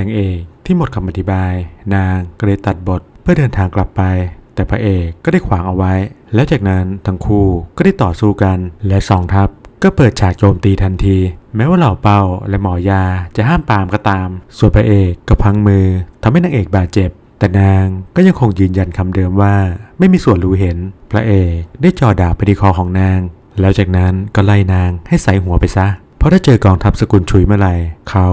นางเอกที่หมดคำอธิบาย นางก็เลยตัดบทเพื่อเดินทางกลับไป แต่พระเอกก็ได้ขวางเอาไว้ แล้วจากนั้นทั้งคู่ก็ได้ต่อสู้กันและสองทัพก็เปิดฉากโจมตีทันที แม้ว่าเหล่าเป้าและหมอยาจะห้ามปามก็ตาม ส่วนพระเอกก็พังมือทำให้นางเอกบาดเจ็บ แต่นางก็ยังคงยืนยันคำเดิมว่า ไม่มีส่วนรู้เห็น พระเอกได้จ่อดาบไปที่คอของนาง แล้วจากนั้นก็ไล่นางให้ใส่หัวไปซะ เพราะถ้าเจอกองทัพสกุลชุยเมื่อไหร่ เขา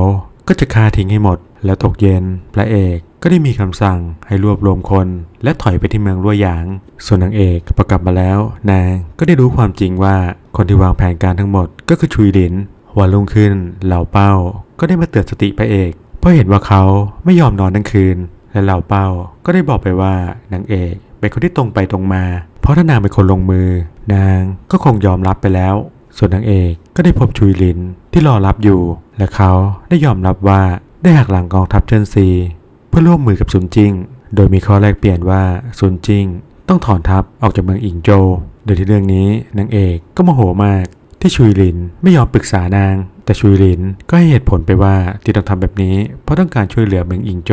ก็จะฆ่าทิ้งให้หมด แล้วตกเย็น พระเอกก็ได้มีคำสั่งให้รวบรวมคน และถอยไปที่เมืองลัวหยาง ส่วนนางเอกพอกลับมาแล้ว นางก็ได้รู้ความจริงว่าคนที่วางแผนการทั้งหมดก็คือชุยหลินวันรุ่งขึ้นเหล่าเป้าก็ได้มาเตือนสติพระเอก เพราะเห็นว่าเขาไม่ยอมนอนทั้งคืน และเหล่าเป้าก็ได้บอกไปว่านางเอกเป็นคนที่ตรงไปตรงมา เพราะถ้านางเป็นคนลงมือ นางก็คงยอมรับไปแล้ว ส่วนนางเอกก็ได้พบชุยหลินที่รอรับอยู่ และเขาได้ยอมรับว่า ได้หักหลังกองทัพเจินซี เพื่อร่วมมือกับซุนจิง โดยมีข้อแลกเปลี่ยนว่าซุนจิง ต้องถอนทัพออกจากเมืองอิงโจ โดยที่เรื่องนี้นางเอกก็โมโหมาก ที่ชุยหลินไม่ยอมปรึกษานาง แต่ชุยหลินก็ให้เหตุผลไปว่าที่ต้องทำแบบนี้ เพราะต้องการช่วยเหลือเมืองอิงโจ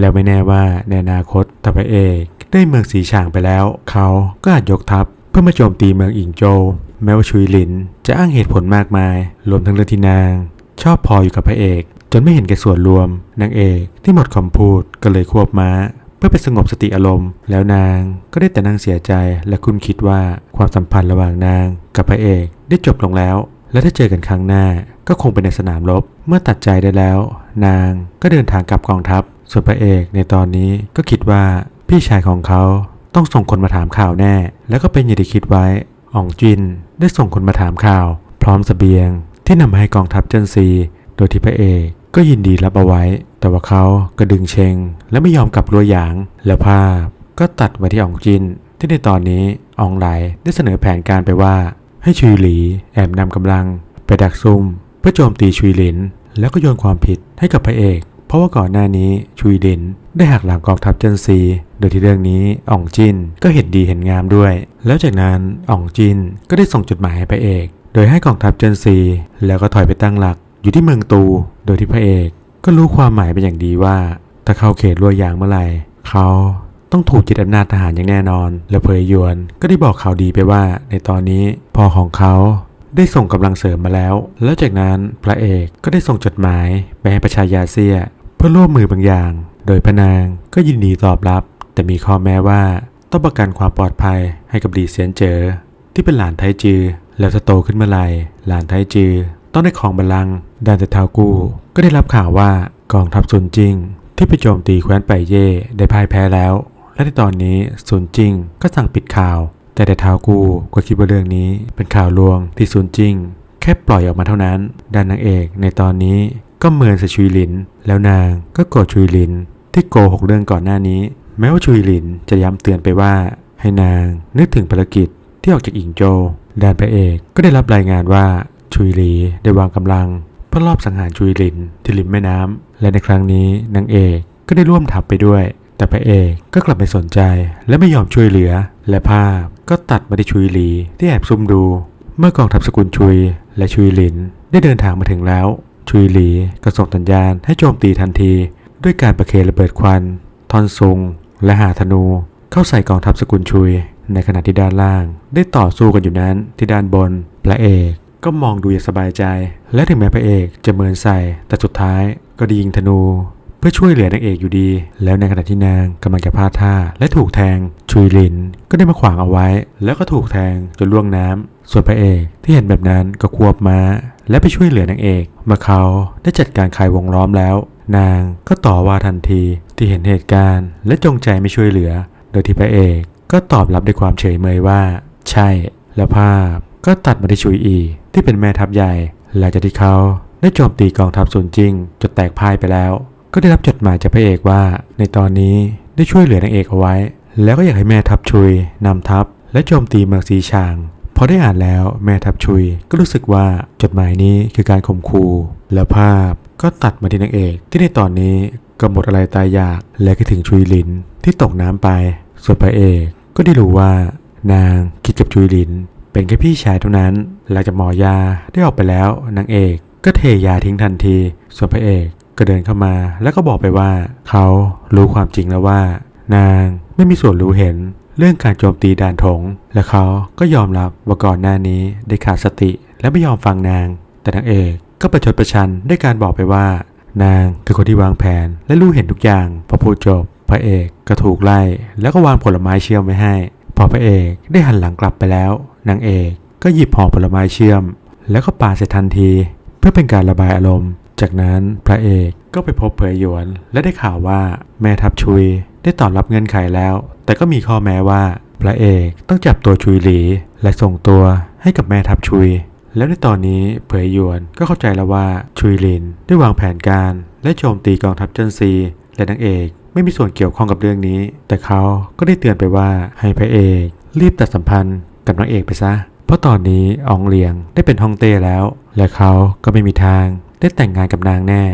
แล้วไม่แน่ว่าในอนาคตถ้าพระเอกได้เมืองสีฉางไปแล้ว เขาก็อาจยกทัพเพื่อมาโจมตีเมืองอิงโจ แม้ว่าชุยหลินจะอ้างเหตุผลมากมาย รวมทั้งเรื่องที่นาง ชอบพออยู่กับพระเอก จนไม่เห็นแก่ส่วนรวม นางเอกที่หมดคำพูดก็เลยควบม้า เพื่อไปสงบสติอารมณ์ แล้วนางก็ได้แต่นั่งเสียใจและคุณคิดว่าความสัมพันธ์ระหว่างนาง กับพระเอกได้จบลงแล้ว และถ้าเจอกันครั้งหน้าก็คงเป็นในสนามรบ เมื่อตัดใจได้แล้ว นางก็เดินทางกลับกองทัพ ส่วนพระเอกในตอนนี้ก็คิดว่าพี่ชายของเขาต้องส่งคนมาถามข่าวแน่ แล้วก็เป็นอย่างที่คิดไว้ อ่องจินได้ส่งคนมาถามข่าว พร้อมสเสบียง ที่นำมาให้กองทัพเจิ้นซี โดยที่พระเอกก็ยินดีรับเอาไว้ แต่ว่าเขาก็ดึงเชง และไม่ยอมกลับรัวหยาง แล้วภาพก็ตัดมาที่อองจิน ที่ในตอนนี้อองไหลได้เสนอแผนการไปว่า ให้ชุยหลีแอบนำกำลัง ไปดักซุ่มเพื่อโจมตีชุยหลิน แล้วก็โยนความผิดให้กับพระเอก เพราะว่าก่อนหน้านี้ชุยหลิน ได้หักหลังกองทัพเจนซี โดยที่เรื่องนี้อ่องจินก็เห็นดีเห็นงามด้วย แล้วจากนั้นอ่องจินก็ได้ส่งจดหมายให้พระเอก โดยให้กองทัพเจนซี แล้วก็ถอยไปตั้งหลัก อยู่ที่เมืองตู โดยที่พระเอกก็รู้ความหมายเป็นอย่างดีว่า ถ้าเข้าเขตรัวยางเมื่อไหร่เขาต้องถูกจิตอำนาจทหารอย่างแน่นอน แล้วเพยยวนก็ได้บอกข่าวดีไปว่า ในตอนนี้พ่อของเขาได้ส่งกำลังเสริมมาแล้ว แล้วจากนั้นพระเอกก็ได้ส่งจดหมายไปให้ประชายาเซีย เพื่อร่วมมือบางอย่าง โดยพนางก็ยินดีตอบรับ แต่มีข้อแม้ว่าต้องประกันความปลอดภัยให้กับดีเซียนเจอ ที่เป็นหลานไทจือ แล้วถ้าโตขึ้นเมื่อไหร่หลานไทจือ ต้องได้ของบัลลังก์ดานแต่เท้ากู้ก็ได้รับข่าวว่ากองทัพซุนจิง ที่ไปโจมตีแคว้นไปเย่ได้พ่ายแพ้แล้ว และในตอนนี้ซุนจิงก็สั่งปิดข่าว แต่แต่เท้ากู้ก็คิดว่าเรื่องนี้เป็นข่าวลวงที่ซุนจิงแค่ปล่อยออกมาเท่านั้นด้านนางเอกในตอนนี้ก็เหมินสชุยหลิน แล้วนางก็โกรธชุยหลิน ที่โกหกเรื่องก่อนหน้านี้ แม้ว่าชุยหลินจะย้ำเตือนไปว่า ให้นางนึกถึงภารกิจที่ออกจากอิงโจวด้านพระเอกก็ได้รับรายงานว่า ชุยหลีได้วางกำลังเพื่อลอบสังหารชุยหลินที่ริมแม่น้ำและในครั้งนี้นางเอกก็ได้ร่วมทัพไปด้วย แต่พระเอกก็กลับไม่สนใจและไม่ยอมช่วยเหลือ และภาพก็ตัดมาที่ชุยหลีที่แอบซุ่มดู เมื่อกองทัพสกุลชุยและชุยหลินได้เดินทางมาถึงแล้ว ชุยหลีก็ส่งสัญญาณให้โจมตีทันที ด้วยการประเคนระเบิดควันทอนซุง และหาธนู เข้าใส่กองทัพสกุลชุย ในขณะที่ด้านล่าง ได้ต่อสู้กันอยู่นั้นที่ด้านบนพระเอก ก็มองดูอย่างสบายใจ และถึงแม้พระเอกจะเมินใส่ แต่สุดท้ายก็ได้ยิงธนู เพื่อช่วยเหลือนางเอกอยู่ดี แล้วในขณะที่นางกำลังจะพลาดท่า และถูกแทงชุยลิน ก็ได้มาขวางเอาไว้ แล้วก็ถูกแทงจนล่วงน้ำส่วนพระเอกที่เห็นแบบนั้นก็ควบม้า และไปช่วยเหลือนางเอกเมื่อเขาได้จัดการคลายวงล้อมแล้ว นางก็ต่อว่าทันทีที่เห็นเหตุการณ์ และจงใจไม่ช่วยเหลือ โดยที่พระเอกก็ตอบรับด้วยความเฉยเมยว่า ใช่ แล้วภาพก็ตัดมาที่ชุยอี ที่เป็นแม่ทัพใหญ่หลังจากที่เขาได้โจมตีกองทัพซุนจิงจนแตกพ่ายไปแล้ว ก็ได้รับจดหมายจากพระเอกว่า ในตอนนี้ได้ช่วยเหลือนางเอกเอาไว้ แล้วก็อยากให้แม่ทัพชุยนำทัพและโจมตีเมืองซีชางพอได้อ่านแล้วแม่ทัพชุยก็รู้สึกว่าจดหมายนี้คือการข่มขู่แล้วภาพก็ตัดมาที่นางเอก ที่ในตอนนี้ก็หมดอะไรตายอยากและคิดถึงชุยหลินที่ตกน้ำไป ส่วนพระเอกก็ได้รู้ว่านางคิดกับชุยหลิน เป็นแค่พี่ชายเท่านั้น หลังจากหมอยาได้ออกไปแล้วนางเอกก็เทยาทิ้งทันที ส่วนพระเอกก็เดินเข้ามา แล้วก็บอกไปว่า เขารู้ความจริงแล้วว่า นางไม่มีส่วนรู้เห็นเรื่องการโจมตีด่านถง และเขาก็ยอมรับว่าก่อนหน้านี้ได้ขาดสติและไม่ยอมฟังนาง แต่นางเอกก็ประชดประชันด้วยการบอกไปว่า นางคือคนที่วางแผนและรู้เห็นทุกอย่าง พอพูดจบ พระเอกก็ถูกไล่ แล้วก็วางผลไม้เชื่อมไว้ให้ พอพระเอกได้หันหลังกลับไปแล้ว นางเอกก็หยิบห่อผลไม้เชื่อม แล้วก็ปาใส่ทันที เพื่อเป็นการระบายอารมณ์ จากนั้นพระเอกก็ไปพบเผยหยวน และได้ข่าวว่าแม่ทัพชุยได้ตอบรับเงื่อนไขแล้ว แต่ก็มีข้อแม้ว่าพระเอกต้องจับตัวชุยหลีและส่งตัวให้กับแม่ทัพชุย แล้วในตอนนี้เผยหยวนก็เข้าใจแล้วว่าชุยลินได้วางแผนการ และโจมตีกองทัพเจิ้นซี และนางเอกไม่มีส่วนเกี่ยวข้องกับเรื่องนี้ แต่เขาก็ได้เตือนไปว่าให้พระเอกรีบตัดสัมพันธ์ กับนางเอกไปซะ เพราะตอนนี้อองเลียงได้เป็นฮองเต้แล้ว และเขาก็ไม่มีทางได้แต่งงานกับนางแน่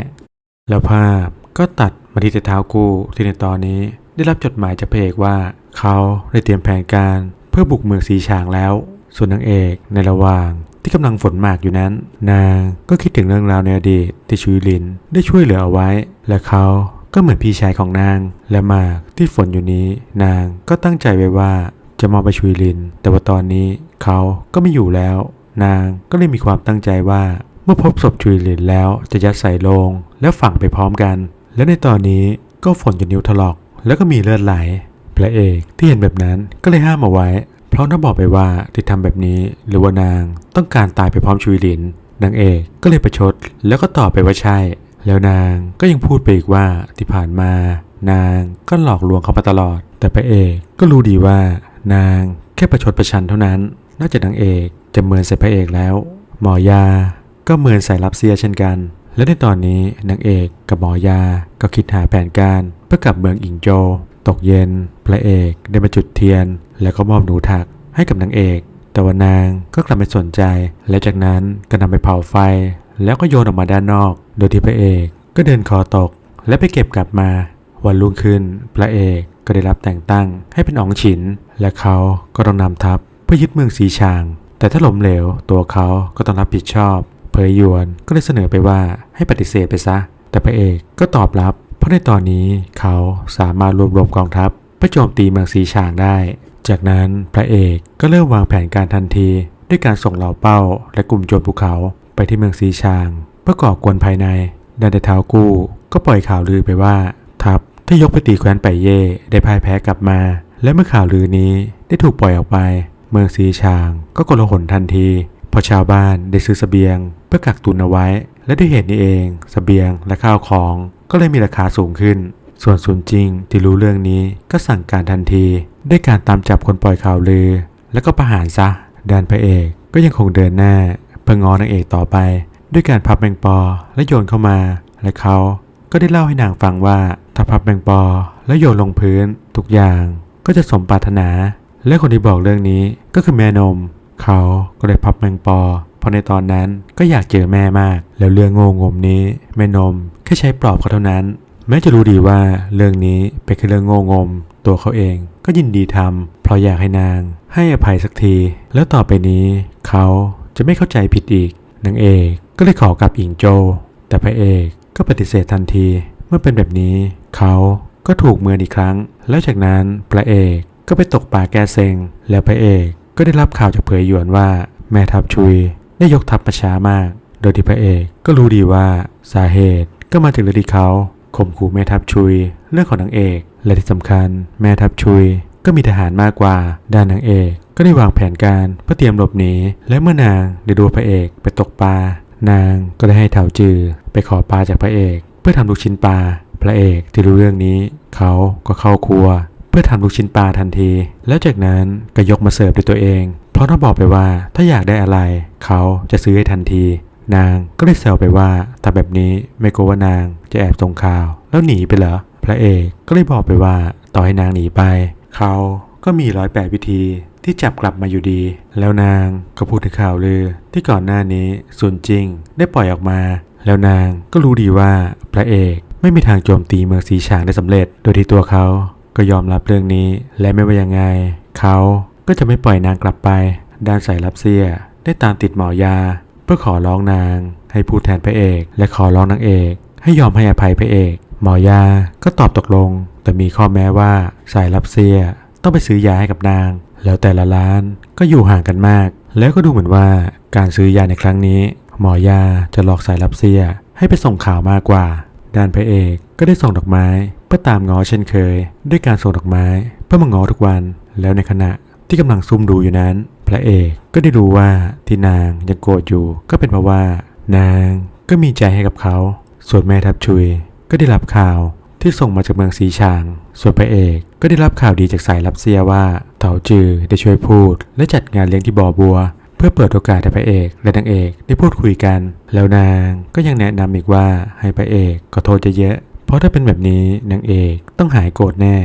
แล้วภาพก็ตัดมาที่เท้ากู้ที่ในตอนนี้ได้รับจดหมายจากพระเอกว่า เขาได้เตรียมแผนการเพื่อบุกเมืองสีฉางแล้ว ส่วนนางเอกในระหว่างที่กำลังฝนหมากอยู่นั้น นางก็คิดถึงเรื่องราวในอดีตที่ชุยลินได้ช่วยเหลือเอาไว้ และเขาก็เหมือนพี่ชายของนาง และหมากที่ฝนอยู่นี้ นางก็ตั้งใจไว้ว่า จะมอบไปชุยลิน แต่ว่าตอนนี้เขาก็ไม่อยู่แล้ว นางก็เลยมีความตั้งใจว่า เมื่อพบศพชุยลินแล้วจะยัดใส่โลง แล้วฝังไปพร้อมกัน และในตอนนี้ก็ฝนจนนิ้วถลอก แล้วก็มีเลือดไหล พระเอกที่เห็นแบบนั้นก็เลยห้ามเอาไว้ เพราะน้าบอกไปว่าที่ทำแบบนี้หรือว่านางต้องการตายไปพร้อมชุยลินนางเอกก็เลยประชดแล้วก็ตอบไปว่าใช่ แล้วนางก็ยังพูดไปอีกว่าที่ผ่านมา นางก็หลอกลวงเขามาตลอด แต่พระเอกก็รู้ดีว่า นางแค่ประชดประชันเท่านั้น นอกจากนางเอกจะเมินใส่พระเอกแล้ว หมอยาก็เหมือนใส่รับเสียเช่นกัน และในตอนนี้นางเอกกับหมอยาก็คิดหาแผนการเพื่อกลับเมืองอิงโจ ตกเย็น พระเอกได้มาจุดเทียน แล้วก็มอบหนูถักให้กับนางเอก แต่ว่านางก็กลับไม่สนใจ และจากนั้นก็นำไปเผาไฟ แล้วก็โยนออกมาด้านนอก โดยที่พระเอกก็เดินคอตก และไปเก็บกลับมาวันรุ่งขึ้น พระเอก ก็ได้รับแต่งตั้งให้เป็นอองฉิน และเขาก็ต้องนำทัพเพื่อยึดเมืองสีชาง แต่ถ้าล้มเหลวตัวเขาก็ต้องรับผิดชอบเผยยวนก็เลยเสนอไปว่าให้ปฏิเสธไปซะ แต่พระเอกก็ตอบรับ เพราะในตอนนี้เขาสามารถรวบรวมกองทัพเพื่อโจมตีเมืองสีชางได้ จากนั้นพระเอกก็เริ่มวางแผนการทันที ด้วยการส่งเหล่าเป้า และกลุ่มโจรภูเขาไปที่เมืองสีชางเพื่อก่อกวนภายในด้านในเท้ากู้ก็ปล่อยข่าวลือไปว่า ทัพที่ยกไปตีแคว้นไปเย่ได้พ่ายแพ้กลับมา และเมื่อข่าวลือนี้ได้ถูกปล่อยออกไป เมืองสีชางก็กลหนทันทีพอชาวบ้านได้ซื้อสเสบียง เพื่อกักตุนเอาไว้ และด้วยเหตุนี้เองสเสบียงและข้าวของก็เลยมีราคาสูงขึ้น ส่วนซุนจิงที่รู้เรื่องนี้ก็สั่งการทันทีด้วยการตามจับคนปล่อยข่าวลือ แล้วก็ประหารซะด้านพระเอกก็ยังคงเดินหน้าเพื่องอนางเอกต่อไป ด้วยการพับแมงปอและโยนเข้ามา และเขา ก็ได้เล่าให้นางฟังว่าถ้าพับแมงปอแล้วโยนลงพื้น ทุกอย่างก็จะสมปรารถนา และคนที่บอกเรื่องนี้ก็คือแม่นม เขาก็เลยพับแมงปอเพราะในตอนนั้นก็อยากเจอแม่มาก แล้วเรื่องโง่งมนี้ แม่นมแค่ใช้ปลอบเขาเท่านั้น แม้จะรู้ดีว่าเรื่องนี้เป็นแค่เรื่องโง่งม ตัวเขาเองก็ยินดีทำเพราะอยากให้นาง ให้อภัยสักที แล้วต่อไปนี้เขาจะไม่เข้าใจผิดอีกนางเอกก็เลยขอกลับอิงโจ แต่พระเอก ก็ปฏิเสธทันที เมื่อเป็นแบบนี้ เขาก็ถูกเมือนอีกครั้ง แล้วจากนั้นพระเอกก็ไปตกปลาแกเซงแล้วพระเอกก็ได้รับข่าวจากเผยหยวนว่า แม่ทัพชุยได้ยกทัพมาช้ามาก โดยที่พระเอกก็รู้ดีว่าสาเหตุก็มาถึงเรื่องที่เขาข่มขู่แม่ทัพชุย เรื่องของนางเอก และที่สำคัญ แม่ทัพชุย ก็มีทหารมากกว่า ด้านนางเอก ก็ได้วางแผนการเพื่อเตรียมหลบหนีและเมื่อนางได้ดูพระเอกไปตกปลา นางก็ได้ให้เถาจือไปขอปลาจากพระเอก เพื่อทำลูกชิ้นปลา พระเอกที่รู้เรื่องนี้ เขาก็เข้าครัว เพื่อทำลูกชิ้นปลาทันที แล้วจากนั้นก็ยกมาเสิร์ฟด้วยตัวเอง เพราะถ้าบอกไปว่าถ้าอยากได้อะไร เขาจะซื้อให้ทันที นางก็เลยแซวไปว่าถ้าแบบนี้ไม่กลัวว่านางจะแอบส่งข่าว แล้วหนีไปเหรอพระเอกก็เลยบอกไปว่าต่อให้นางหนีไป เขาก็มีร้อยแปดวิธี ที่จับกลับมาอยู่ดี แล้วนางก็พูดถึงข่าวลือ ที่ก่อนหน้านี้ส่วนจริงได้ปล่อยออกมา แล้วนางก็รู้ดีว่าพระเอกไม่มีทางโจมตีเมืองสีฉางได้สำเร็จ โดยที่ตัวเขาก็ยอมรับเรื่องนี้ และไม่ว่ายังไง เขาก็จะไม่ปล่อยนางกลับไป ด้านสายรับเสียได้ตามติดหมอยา เพื่อขอร้องนาง ให้พูดแทนพระเอก และขอร้องนางเอก ให้ยอมให้อภัยพระเอก หมอยาก็ตอบตกลง แต่มีข้อแม้ว่าสายรับเสียต้องไปซื้อยาให้กับนาง แล้วแต่ละร้านก็อยู่ห่างกันมาก แล้วก็ดูเหมือนว่าการซื้อยาในครั้งนี้ หมอยาจะหลอกสายรับเสียให้ไปส่งข่าวมากกว่า ด้านพระเอกก็ได้ส่งดอกไม้เพื่อตามง้อเช่นเคย ด้วยการส่งดอกไม้เพื่อมาง้อทุกวัน แล้วในขณะที่กำลังซุ่มดูอยู่นั้น พระเอกก็ได้รู้ว่าที่นางยังโกรธอยู่ก็เป็นเพราะว่า นางก็มีใจให้กับเขา ส่วนแม่ทัพชุย ก็ได้รับข่าวที่ส่งมาจากเมืองสีชาง ส่วนพระเอกก็ได้รับข่าวดีจากสายรับเสียว่า เถาจือได้ช่วยพูด และจัดงานเลี้ยงที่บ่อบัว เพื่อเปิดโอกาสให้พระเอกและนางเอกได้พูดคุยกัน แล้วนางก็ยังแนะนำอีกว่าให้พระเอกขอโทษเยอะๆเพราะถ้าเป็นแบบนี้นางเอกต้องหายโกรธแน่